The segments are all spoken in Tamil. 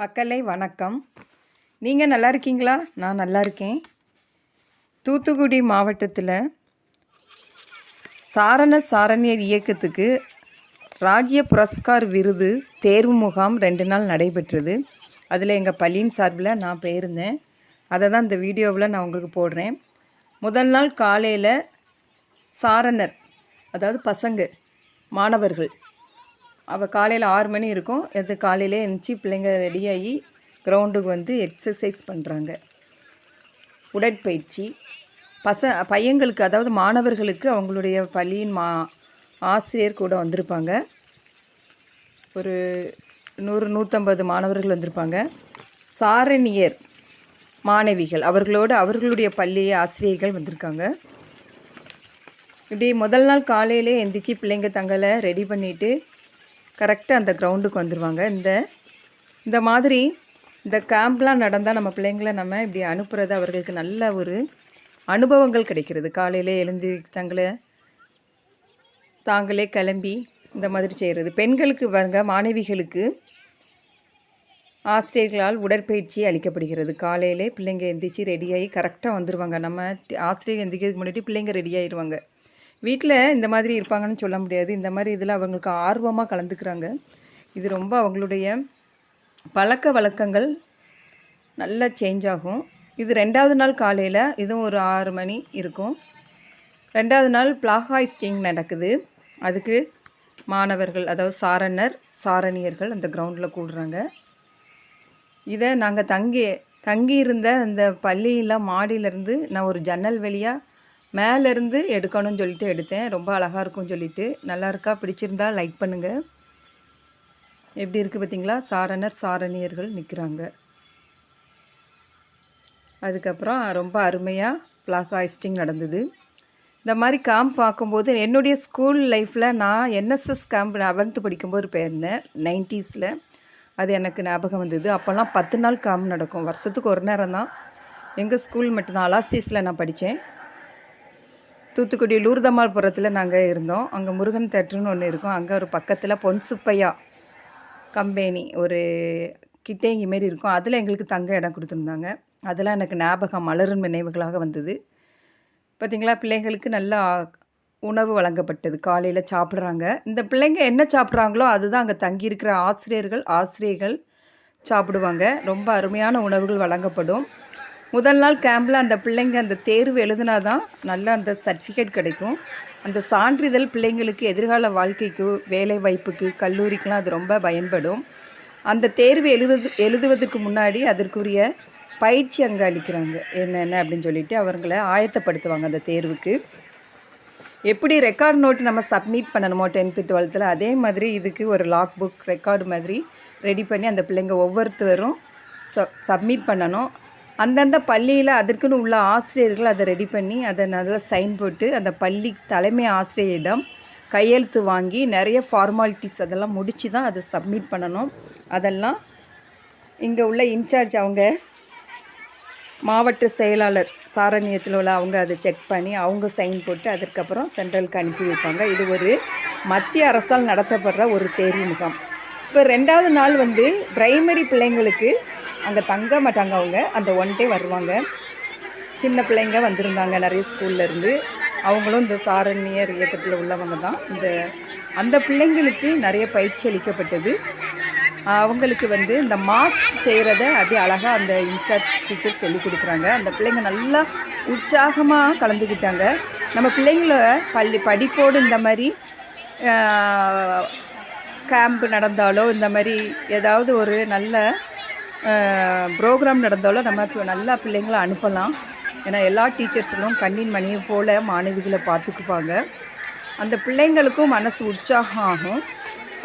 மக்களே வணக்கம். நீங்கள் நல்லா இருக்கீங்களா? நான் நல்லா இருக்கேன். தூத்துக்குடி மாவட்டத்தில் சாரண சாரணியர் இயக்கத்துக்கு ராஜ்ய புரஸ்கார் விருது தேர்வு முகாம் ரெண்டு நாள் நடைபெற்றது. அதில் எங்கள் பள்ளியின் சார்பில் நான் போயிருந்தேன். அதை தான் இந்த வீடியோவில் நான் உங்களுக்கு போடுறேன். முதல் நாள் காலையில் சாரணர் அதாவது பசங்க மாணவர்கள் அவள் காலையில் ஆறு மணி இருக்கும். அது காலையிலே எழுந்துச்சி பிள்ளைங்க ரெடியாகி கிரவுண்டுக்கு வந்து எக்ஸசைஸ் பண்ணுறாங்க உடற்பயிற்சி. பச பையங்களுக்கு அதாவது மாணவர்களுக்கு அவங்களுடைய பள்ளியின் மா ஆசிரியர் கூட வந்திருப்பாங்க. ஒரு நூறு நூற்றம்பது மாணவர்கள் வந்திருப்பாங்க. சாரணியர் மாணவிகள் அவர்களோடு அவர்களுடைய பள்ளி ஆசிரியர்கள் வந்திருக்காங்க. இப்படி முதல் நாள் காலையிலே எந்திரிச்சு பிள்ளைங்க தங்களை ரெடி பண்ணிவிட்டு கரெக்டாக அந்த கிரவுண்டுக்கு வந்துடுவாங்க இந்த இந்த மாதிரி இந்த கேம்ப்லாம் நடந்தால் நம்ம பிள்ளைங்களை நம்ம இப்படி அனுப்புறது அவர்களுக்கு நல்ல ஒரு அனுபவங்கள் கிடைக்கிறது. காலையில் எழுந்து தங்களை தாங்களே கிளம்பி இந்த மாதிரி செய்கிறது பெண்களுக்கு வருங்க மாணவிகளுக்கு ஆசிரியர்களால் உடற்பயிற்சி அளிக்கப்படுகிறது. காலையிலே பிள்ளைங்க எந்திரிச்சு ரெடியாகி கரெக்டாக வந்துடுவாங்க நம்ம ஆசிரியர் எந்திரிக்கிறதுக்கு முன்னாடி பிள்ளைங்க ரெடி ஆயிடுவாங்க வீட்டில் இந்த மாதிரி இருப்பாங்கன்னு சொல்ல முடியாது. இந்த மாதிரி இதில் அவங்களுக்கு ஆர்வமாக கலந்துக்கிறாங்க. இது ரொம்ப அவங்களுடைய பழக்க வழக்கங்கள் நல்லா சேஞ்ச் ஆகும். இது ரெண்டாவது நாள் காலையில் இதுவும் ஒரு ஆறு மணி இருக்கும். ரெண்டாவது நாள் பிளாகாய்ஸ்டிங் நடக்குது. அதுக்கு மாணவர்கள் அதாவது சாரணர் சாரணியர்கள் அந்த கிரவுண்டில் கூடுறாங்க. இதை நாங்கள் தங்கி தங்கியிருந்த அந்த பள்ளியில் மாடியிலேருந்து நான் ஒரு ஜன்னல் வழியாக மேலேருந்து எடுக்கணும்னு சொல்லிட்டு எடுத்தேன். ரொம்ப அழகாக இருக்கும்னு சொல்லிட்டு. நல்லா இருக்கா? பிடிச்சிருந்தா லைக் பண்ணுங்கள் எப்படி இருக்குது பார்த்தீங்களா? சாரணர் சாரணியர்கள் நிற்கிறாங்க அதுக்கப்புறம் ரொம்ப அருமையாக ஃப்ளாக் ஹாய்ஸ்டிங் நடந்தது. இந்த மாதிரி கேம்ப் பார்க்கும்போது என்னுடைய ஸ்கூல் லைஃப்பில் நான் என்எஸ்எஸ் கேம்ப் லெவன்த்து படிக்கும்போது போயிருந்தேன் நைன்ட்டீஸில் அது எனக்கு ஞாபகம் வந்தது. அப்போல்லாம் பத்து நாள் கேம்ப் நடக்கும். வருஷத்துக்கு ஒரு நேரம் தான் எங்கள் ஸ்கூல் மட்டும்தான் அலாசிஸில் நான் படித்தேன். தூத்துக்குடி லூர்தமால்புரத்தில் நாங்கள் இருந்தோம். அங்கே முருகன் தேட்டர்னு ஒன்று இருக்கும். அங்கே ஒரு பக்கத்தில் பொன்சுப்பையா கம்பெனி ஒரு கிட்டேங்கி மாரி இருக்கும். அதில் எங்களுக்கு தங்க இடம் கொடுத்துருந்தாங்க. அதெல்லாம் எனக்கு ஞாபகம் மலரும் நினைவுகளாக வந்தது. பார்த்தீங்களா பிள்ளைங்களுக்கு நல்லா உணவு வழங்கப்பட்டது. காலையில் சாப்பிட்றாங்க. இந்த பிள்ளைங்க என்ன சாப்பிட்றாங்களோ அதுதான் அங்கே தங்கியிருக்கிற ஆசிரியர்கள் ஆசிரியர்கள் சாப்பிடுவாங்க. ரொம்ப அருமையான உணவுகள் வழங்கப்படும். முதல் நாள் கேம்பில் அந்த பிள்ளைங்க அந்த தேர்வு எழுதுனா தான் நல்ல அந்த சர்டிஃபிகேட் கிடைக்கும். அந்த சான்றிதழ் பிள்ளைங்களுக்கு எதிர்கால வாழ்க்கைக்கு வேலை வாய்ப்புக்கு கல்லூரிக்கெலாம் அது ரொம்ப பயன்படும். அந்த தேர்வு எழுது எழுதுவதற்கு முன்னாடி அதற்குரிய பயிற்சி அங்கே அளிக்கிறாங்க. என்னென்ன அப்படின்னு சொல்லிட்டு அவங்கள ஆயத்தப்படுத்துவாங்க அந்த தேர்வுக்கு. எப்படி ரெக்கார்ட் நோட்டு நம்ம சப்மிட் பண்ணணுமோ டென்த்து டுவெல்த்தில் அதே மாதிரி இதுக்கு ஒரு லாக் புக் ரெக்கார்டு மாதிரி ரெடி பண்ணி அந்த பிள்ளைங்க ஒவ்வொருத்தரும் ச சப்மிட் பண்ணணும். அந்தந்த பள்ளியில் அதற்குன்னு உள்ள ஆசிரியர்கள் அதை ரெடி பண்ணி அதை நல்லா சைன் போட்டு அந்த பள்ளி தலைமை ஆசிரியரிடம் கையெழுத்து வாங்கி நிறைய ஃபார்மாலிட்டிஸ் அதெல்லாம் முடித்து தான் அதை சப்மிட் பண்ணணும். அதெல்லாம் இங்கே உள்ள இன்சார்ஜ் அவங்க மாவட்ட செயலாளர் சாரணியத்தில் உள்ள அவங்க அதை செக் பண்ணி அவங்க சைன் போட்டு அதற்கப்புறம் சென்ட்ரலுக்கு அனுப்பி வைப்பாங்க. இது ஒரு மத்திய அரசால் நடத்தப்படுற ஒரு தேர்வு முகாம். இப்போ ரெண்டாவது நாள் வந்து பிரைமரி பிள்ளைங்களுக்கு அங்கே தங்க மாட்டாங்க அவங்க. அந்த ஒன் டே வருவாங்க. சின்ன பிள்ளைங்க வந்திருந்தாங்க நிறைய ஸ்கூல்லேருந்து அவங்களும் இந்த சாரண்யர் இயக்கத்தில் உள்ளவங்க தான். இந்த அந்த பிள்ளைங்களுக்கு நிறைய பயிற்சி அளிக்கப்பட்டது. அவங்களுக்கு வந்து இந்த மாஸ்க் செய்கிறத அப்படியே அழகாக அந்த இன்சார்ஜ் டீச்சர் சொல்லி கொடுக்குறாங்க. அந்த பிள்ளைங்க நல்லா உற்சாகமாக கலந்துக்கிட்டாங்க. நம்ம பிள்ளைங்கள பள்ளி படிப்போடு இந்த மாதிரி கேம்ப் நடந்தாலோ இந்த மாதிரி ஏதாவது ஒரு நல்ல ப்ரோக்ராம் நடந்தாலும் நம்ம நல்லா பிள்ளைங்களை அனுப்பலாம். ஏன்னா எல்லா டீச்சர்ஸுகளும் கண்ணின் மணியை போல் மாணவிகளை பார்த்துக்குப்பாங்க அந்த பிள்ளைங்களுக்கும் மனசு உற்சாகம் ஆகும்.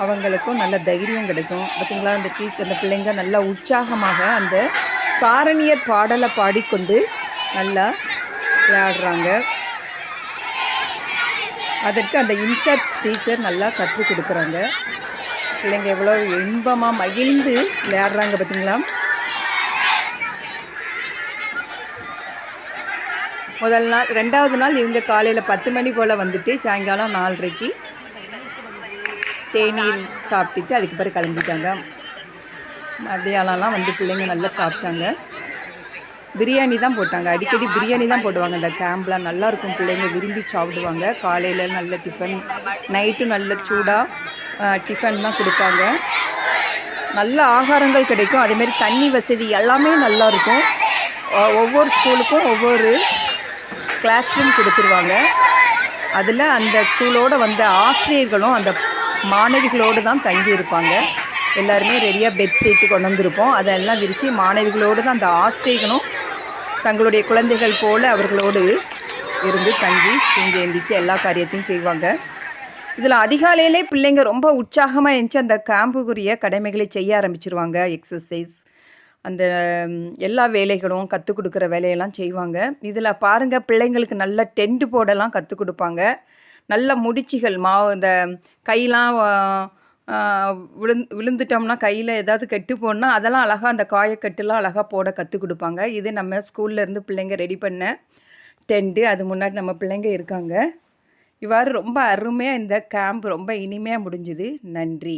அவங்களுக்கும் நல்ல தைரியம் கிடைக்கும். பார்த்தீங்களா அந்த டீச்சர் அந்த பிள்ளைங்க நல்லா உற்சாகமாக அந்த சாரணியர் பாடலை பாடிக்கொண்டு நல்லா விளையாடுறாங்க. அதற்கு அந்த இன்சார்ஜ் டீச்சர் நல்லா கற்றுக் கொடுக்குறாங்க. பிள்ளைங்க எவ்வளோ இன்பமாக மகிழ்ந்து விளையாடுறாங்க பார்த்தீங்களா? முதல் நாள் ரெண்டாவது நாள் இவங்க காலையில் பத்து மணி போல் வந்துட்டு சாயங்காலம் நாலரைக்கு தேநீர் சாப்பிட்டுட்டு அதுக்கு பிறகு கிளம்பிட்டாங்க. மதியானம்லாம் வந்து பிள்ளைங்க நல்லா சாப்பிட்டாங்க. பிரியாணி தான் போட்டாங்க. அடிக்கடி பிரியாணி தான் போடுவாங்க. இந்த கேம்ப்லாம் நல்லாயிருக்கும் பிள்ளைங்க விரும்பி சாப்பிடுவாங்க. காலையில் நல்ல டிஃபன் நைட்டும் நல்ல சூடாக டிஃபன் தான் கொடுப்பாங்க. நல்ல ஆகாரங்கள் கிடைக்கும். அதேமாரி தண்ணி வசதி எல்லாமே நல்லா இருக்கும். ஒவ்வொரு ஸ்கூலுக்கும் ஒவ்வொரு கிளாஸ் ரூம் கொடுத்துருவாங்க. அதில் அந்த ஸ்கூலோட வந்த ஆசிரியர்களும் அந்த மாணவிகளோடு தான் தங்கி இருப்பாங்க எல்லாருமே ரெடியாக பெட் சீட்டு கொண்டு வந்திருப்போம் அதெல்லாம் விரித்து மாணவிகளோடு தான் அந்த ஆசிரியர்களும் தங்களுடைய குழந்தைகள் போல் அவர்களோடு இருந்து தங்கி தூங்கி எழுந்திரிச்சு எல்லா காரியத்தையும் செய்வாங்க. இதில் அதிகாலையிலே பிள்ளைங்க ரொம்ப உற்சாகமாக இருந்துச்சு அந்த கேம்புக்குரிய கடமைகளை செய்ய ஆரம்பிச்சிருவாங்க எக்ஸசைஸ் அந்த எல்லா வேலைகளும் கற்றுக் கொடுக்குற வேலையெல்லாம் செய்வாங்க. இதில் பாருங்கள் பிள்ளைங்களுக்கு நல்ல டென்ட் போடலாம் கற்றுக் கொடுப்பாங்க. நல்ல முடிச்சுகள் மாவு இந்த கையெலாம் விழுந் விழுந்துட்டோம்னா கையில் ஏதாவது கெட்டு போனால் அதெல்லாம் அழகாக அந்த காயக்கட்டுலாம் அழகாக போட கற்றுக் கொடுப்பாங்க. இது நம்ம ஸ்கூல்லேருந்து பிள்ளைங்க ரெடி பண்ண டென்ட்டு அது முன்னாடி நம்ம பிள்ளைங்க இருக்காங்க. இவ்வாறு ரொம்ப அருமையாக இந்த கேம்ப் ரொம்ப இனிமையாக முடிஞ்சுது. நன்றி.